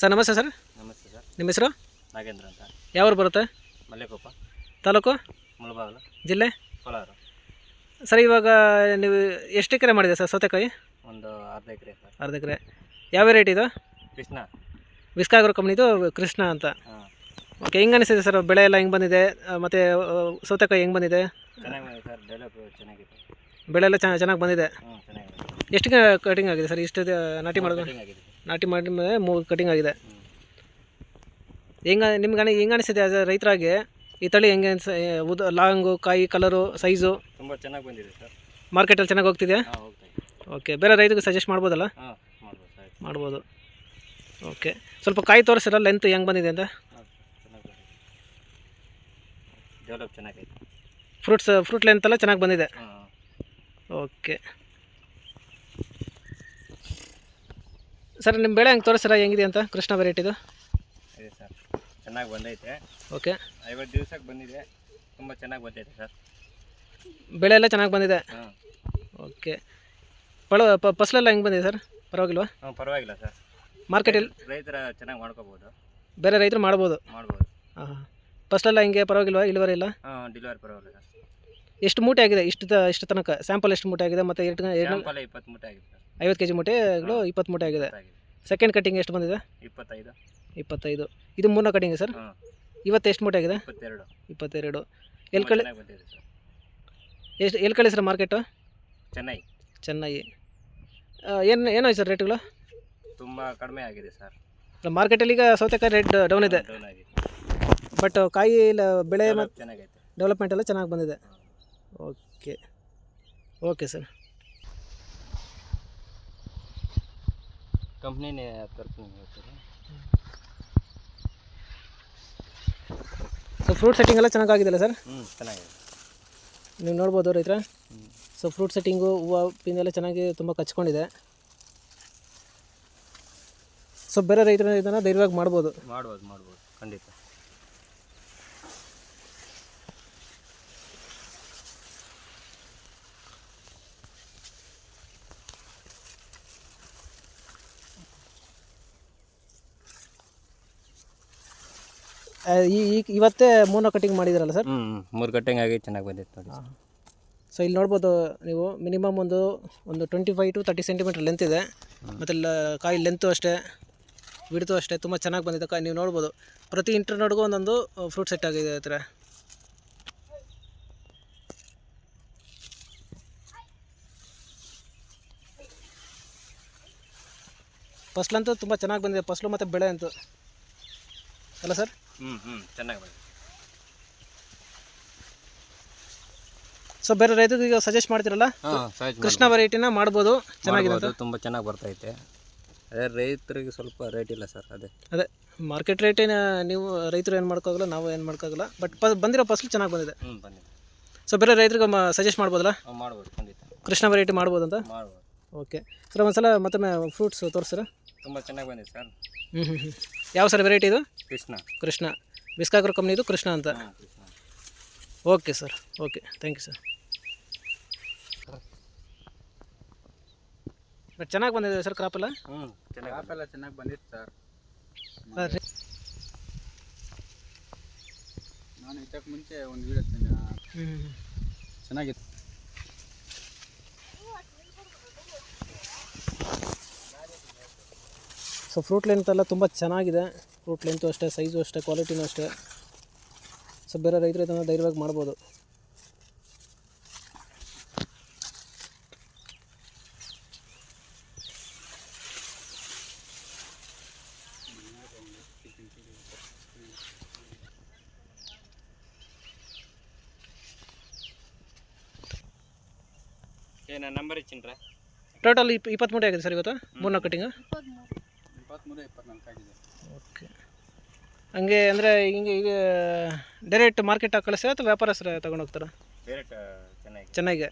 Sir ನಮಸ್ತೆ sir. ನಮಸ್ತೆ sir. ನಿಮ್ಮ ಹೆಸರು? ನಾಗೇಂದ್ರ ಅಂತ. ಯಾವ್ರು ಬರುತ್ತೆ? ಮಲ್ಲೇಕೊಪ್ಪ. ತಾಲೂಕು? ಮುಳಬಾಗಲು. ಜಿಲ್ಲೆ? ಕೋಲಾರ. ಸರ್ ಇವಾಗ ನೀವು ಎಷ್ಟು ಎಕರೆ ಮಾಡಿದೆ ಸರ್ ಸೌತೆಕಾಯಿ? ಒಂದು ಅರ್ಧ ಎಕರೆ ಸರ್. ಅರ್ಧ ಎಕರೆ. ಯಾವ ರೇಟ್ ಇದು? ಕೃಷ್ಣ. ವಿಸ್ಕಾಗ್ರೋ ಕಂಪ್ನಿದು ಕೃಷ್ಣ ಅಂತ. ಓಕೆ ಹೆಂಗೆ ಅನಿಸಿದೆ ಸರ್ ಬೆಳೆ ಎಲ್ಲ ಹೆಂಗೆ ಬಂದಿದೆ? ಮತ್ತು ಸೌತೆಕಾಯಿ ಹೆಂಗೆ ಬಂದಿದೆ? ಚೆನ್ನಾಗಿ ಸರ್ ಡೆವಲಪ್ ಚೆನ್ನಾಗಿದೆ. ಬೆಳೆ ಎಲ್ಲ ಚೆನ್ನಾಗಿ ಚೆನ್ನಾಗಿ ಬಂದಿದೆ. ಎಷ್ಟು ಕಟಿಂಗ್ ಆಗಿದೆ ಸರ್ ಇಷ್ಟು ನಾಟಿ ಮಾಡೋದು? ನಾಟಿ ಮಾಡಿ ಮೇಲೆ ಮೂರು ಕಟಿಂಗ್ ಆಗಿದೆ. ಹೆಂಗ ನಿಮ್ಗೆ ಅನಿ ಹೆಂಗೆ ಅನಿಸಿದೆ ಅದು ರೈತರಾಗಿ? ಈ ತಳಿ ಹೆಂಗೆ ಅನ್ಸ ಉದ ಲಾಂಗು ಕಾಯಿ ಕಲರು ಸೈಜು ತುಂಬ ಚೆನ್ನಾಗಿ ಬಂದಿದೆ ಸರ್. ಮಾರ್ಕೆಟಲ್ಲಿ ಚೆನ್ನಾಗಿ ಹೋಗ್ತಿದೆ ಓಕೆ ಬೇರೆ ರೈತರಿಗೆ ಸಜೆಸ್ಟ್ ಮಾಡ್ಬೋದಲ್ಲ? ಮಾಡ್ಬೋದು ಓಕೆ ಸ್ವಲ್ಪ ಕಾಯಿ ತೋರಿಸಿರ ಲೆಂತ್ ಹೆಂಗೆ ಬಂದಿದೆ ಅಂತ? ಡೆವಲಪ್ ಚೆನ್ನಾಗೈತೆ. ಫ್ರೂಟ್ಸ್ ಫ್ರೂಟ್ ಲೆಂತ್ ಎಲ್ಲ ಚೆನ್ನಾಗಿ ಬಂದಿದೆ. ಓಕೆ ಸರ್ ನಿಮ್ಮ ಬೆಳೆ ಹೆಂಗೆ ತೋರಿಸ್ರ? ಹೆಂಗಿದೆ ಅಂತ ಕೃಷ್ಣ ವೆರೈಟಿದು ಇದೆ ಸರ್. ಚೆನ್ನಾಗಿ ಬಂದೈತೆ. ಓಕೆ. ಐವತ್ತು ದಿವ್ಸಕ್ಕೆ ಬಂದಿದೆ. ತುಂಬ ಚೆನ್ನಾಗಿ ಬಂದೈತೆ ಸರ್. ಬೆಳೆ ಎಲ್ಲ ಚೆನ್ನಾಗಿ ಬಂದಿದೆ? ಹಾಂ. ಓಕೆ. ಪಳ ಪ ಫಸಲೆಲ್ಲ ಹೆಂಗೆ ಬಂದಿದೆ ಸರ್? ಪರವಾಗಿಲ್ವಾ? ಹಾಂ ಪರವಾಗಿಲ್ಲ ಸರ್. ಮಾರ್ಕೆಟಲ್ಲಿ ರೈತರ ಚೆನ್ನಾಗಿ ಮಾಡ್ಕೋಬೋದು. ಬೇರೆ ರೈತರು ಮಾಡ್ಬೋದು? ಮಾಡ್ಬೋದು. ಹಾಂ ಹಾಂ. ಫಸ್ಲೆಲ್ಲ ಹಿಂಗೆ? ಪರವಾಗಿಲ್ವಾ? ಇಳುವರಿ ಇಲ್ಲ ಹಾಂ ಡೆಲಿವರಿ ಪರವಾಗಿಲ್ಲ ಸರ್. ಎಷ್ಟು ಮೂಟೆ ಆಗಿದೆ? ಇಷ್ಟು ತ ಇಷ್ಟು ತನಕ? ಸ್ಯಾಂಪಲ್ ಎಷ್ಟು ಮೂಟೆ ಆಗಿದೆ? ಮತ್ತು ಎರಡು ಎರಡು ಇಪ್ಪತ್ತು ಮೂಟೆ ಆಗಿದೆ ಐವತ್ತು ಕೆ ಜಿ ಮೂಟೆಗಳು ಇಪ್ಪತ್ತು ಮೂಟೆ ಆಗಿದೆ. ಸೆಕೆಂಡ್ ಕಟ್ಟಿಂಗ್ ಎಷ್ಟು ಬಂದಿದೆ? ಇಪ್ಪತ್ತೈದು. ಇಪ್ಪತ್ತೈದು. ಇದು ಮೂರನೇ ಕಟ್ಟಿಂಗ್ ಸರ್? ಇವತ್ತು ಎಷ್ಟು ಮೂಟೆ ಆಗಿದೆ? ಇಪ್ಪತ್ತೆರಡು. ಇಪ್ಪತ್ತೆರಡು. ಎಲ್ಲಿ ಕಳಿ ಸರ್. ಎಷ್ಟು ಎಲ್ಲಿ ಕಳಿಸ್ರ ಮಾರ್ಕೆಟು ಚೆನ್ನೈ. ಚೆನ್ನೈ. ಏನು ಏನಾಯ್ತು ಸರ್ ರೇಟ್ಗಳು? ತುಂಬ ಕಡಿಮೆ ಆಗಿದೆ ಸರ್. ಮಾರ್ಕೆಟಲ್ಲಿ ಈಗ ಸೌತೆಕಾಯಿ ರೇಟ್ ಡೌನ್ ಇದೆ. ಬಟ್ ಕಾಯಿ ಇಲ್ಲ ಬೆಳೆ ಮತ್ತು ಡೆವಲಪ್ಮೆಂಟ್ ಎಲ್ಲ ಚೆನ್ನಾಗಿ ಬಂದಿದೆ. ಓಕೆ ಓಕೆ ಸರ್ ಕಂಪ್ನಿನೇ ತರ್ತೀನಿ ಹೇಳ್ತೀರಿ? ಸೊ ಫ್ರೂಟ್ ಸೆಟ್ಟಿಂಗ್ ಎಲ್ಲ ಚೆನ್ನಾಗಾಗಿದೆಯಲ್ಲ ಸರ್? ಹ್ಞೂ ಚೆನ್ನಾಗಿದೆ. ನೀವು ನೋಡ್ಬೋದು ರೈತರ? ಸೊ ಫ್ರೂಟ್ ಸೆಟ್ಟಿಂಗು ಹೂವು ಪಿಂದೆಲ್ಲ ಚೆನ್ನಾಗಿ ತುಂಬ ಕಚ್ಕೊಂಡಿದೆ. ಸೊ ಬೇರೆ ರೈತರ ಇದನ್ನು ಧೈರ್ಯವಾಗಿ ಮಾಡ್ಬೋದು. ಮಾಡ್ಬೋದು ಮಾಡ್ಬೋದು. ಖಂಡಿತ. ಈ ಈ- ಇವತ್ತೇ ಮೂರನೇ ಕಟಿಂಗ್ ಮಾಡಿದ್ರಲ್ಲ ಸರ್ ಹ್ಞೂ ಮೂರು ಕಟ್ಟಿಂಗ್ ಆಗಿ ಚೆನ್ನಾಗಿ ಬಂದಿತ್ತು ನೋಡಿ ಸೊ ಇಲ್ಲಿ ನೋಡ್ಬೋದು ನೀವು ಮಿನಿಮಮ್ ಒಂದು ಒಂದು twenty five to thirty centimetre length ಇದೆ. ಮತ್ತೆ ಕಾಯಿ ಲೆಂತು ಅಷ್ಟೇ ಬಿಡ್ತು ಅಷ್ಟೇ ತುಂಬ ಚೆನ್ನಾಗಿ ಬಂದಿದೆ ಕಾಯಿ. ನೀವು ನೋಡ್ಬೋದು. ಪ್ರತಿ ಇಂಟರ್ ನೋಡ್ಗೂ ಒಂದೊಂದು ಫ್ರೂಟ್ ಸೆಟ್ ಆಗಿದೆ ಹತ್ರ. ಫಸ್ಲಂತೂ ತುಂಬ ಚೆನ್ನಾಗಿ ಬಂದಿದೆ. ಫಸ್ಲು ಮತ್ತು ಬೆಳೆ ಅಂತೂ. ಅಲ್ಲ ಸರ್ ಹ್ಞೂ ಹ್ಞೂ ಚೆನ್ನಾಗಿ ಬಂದಿದೆ. ಸೊ ಬೇರೆ ರೈತರಿಗೆ ಈಗ ಸಜೆಸ್ಟ್ ಮಾಡ್ತಿರಲ್ಲ? ಹಾಂ ಕೃಷ್ಣ ವೆರೈಟಿನ ಮಾಡ್ಬೋದು ಚೆನ್ನಾಗಿದೆ ಅಂತ ತುಂಬ ಚೆನ್ನಾಗಿ ಬರ್ತೈತೆ ಅದೇ ರೈತರಿಗೆ ಸ್ವಲ್ಪ ರೇಟ್ ಇಲ್ಲ ಸರ್ ಅದೇ. ಅದೇ ಮಾರ್ಕೆಟ್ ರೇಟಿನ ನೀವು ರೈತರು ಏನು ಮಾಡ್ಕೋಗಲ್ಲ ನಾವು ಏನು ಮಾಡ್ಕೋಗಲ್ಲ ಬಟ್ ಪ ಬಂದಿರೋ ಫಸಲು ಚೆನ್ನಾಗಿ ಬಂದಿದೆ. ಹ್ಞೂ ಬಂದಿದೆ. ಸೊ ಬೇರೆ ರೈತರಿಗೆ ಸಜೆಸ್ಟ್ ಮಾಡ್ಬೋದಲ್ಲ? ಹಾಂ ಮಾಡ್ಬೋದು ಖಂಡಿತ. ಕೃಷ್ಣ ವೆರೈಟಿ ಮಾಡ್ಬೋದು ಅಂತ ಮಾಡ್ಬೋದು. ಓಕೆ ಸರ್ ಒಂದ್ಸಲ ಮತ್ತೊಮ್ಮೆ ಫ್ರೂಟ್ಸ್ ತೋರಿಸ್ತೀರಾ? ತುಂಬ ಚೆನ್ನಾಗಿ ಬಂದಿದೆ ಸರ್. ಹ್ಞೂ ಹ್ಞೂ ಹ್ಞೂ ಯಾವ ಸರ್ ವೆರೈಟಿ ಇದು? ಕೃಷ್ಣ. ಕೃಷ್ಣ. ಕಂಪ್ನಿ ಇದು ಕೃಷ್ಣ ಅಂತ. ಹಾಂ Krishna. Okay sir okay thank you sir but ಚೆನ್ನಾಗಿ ಬಂದಿದೆ ಸರ್ ಕ್ರಾಪ್ ಎಲ್ಲ? ಹ್ಞೂ ಚೆನ್ನಾಗಿ ಕಾಪೆಲ್ಲ ಚೆನ್ನಾಗಿ ಬಂದಿತ್ತು ಸರ್. ನಾನು ಇದಕ್ಕೆ ಮುಂಚೆ ಒಂದು ವೀಡಿಯೋ ತಂದೆ ಹ್ಞೂ ಹ್ಞೂ ಚೆನ್ನಾಗಿತ್ತು. ಸೊ ಫ್ರೂಟ್ ಲೆಂತ್ ಎಲ್ಲ ತುಂಬ ಚೆನ್ನಾಗಿದೆ. ಫ್ರೂಟ್ ಲೆಂತು ಅಷ್ಟೇ ಸೈಜು ಅಷ್ಟೇ ಕ್ವಾಲಿಟಿನೂ ಅಷ್ಟೇ. ಸೊ ಬೇರೆ ರೈತರು ಇದನ್ನು ಧೈರ್ಯವಾಗಿ ಮಾಡ್ಬೋದು. ಏನ ನಂಬರ್ ಇಚ್ಚಿನ್ರ. ಟೋಟಲ್ ಇಪ್ ಇಪ್ಪತ್ತು ಮೂಟೆ ಆಗಿದೆ ಸರ್ ಇವತ್ತು? ಮೂರ್ನಾಲ್ಕು ಕಟ್ಟಿಂಗು ಇಪ್ಪತ್ತ್ಮೂರು ಇಪ್ಪತ್ನಾಲ್ಕು ಆಗಿದೆ. ಓಕೆ. ಹಂಗೆ ಅಂದರೆ ಹಿಂಗೆ ಈಗ ಡೈರೆಕ್ಟ್ ಮಾರ್ಕೆಟ್ ಹಾಕಿ ಕಳಿಸ್ತಾರೆ ಅಥವಾ ವ್ಯಾಪಾರಸ್ಥರ ತಗೊಂಡು ಹೋಗ್ತಾರಾ ಡೈರೆಕ್ಟ್ ಚೆನ್ನಾಗಿ. ಚೆನ್ನಾಗಿ.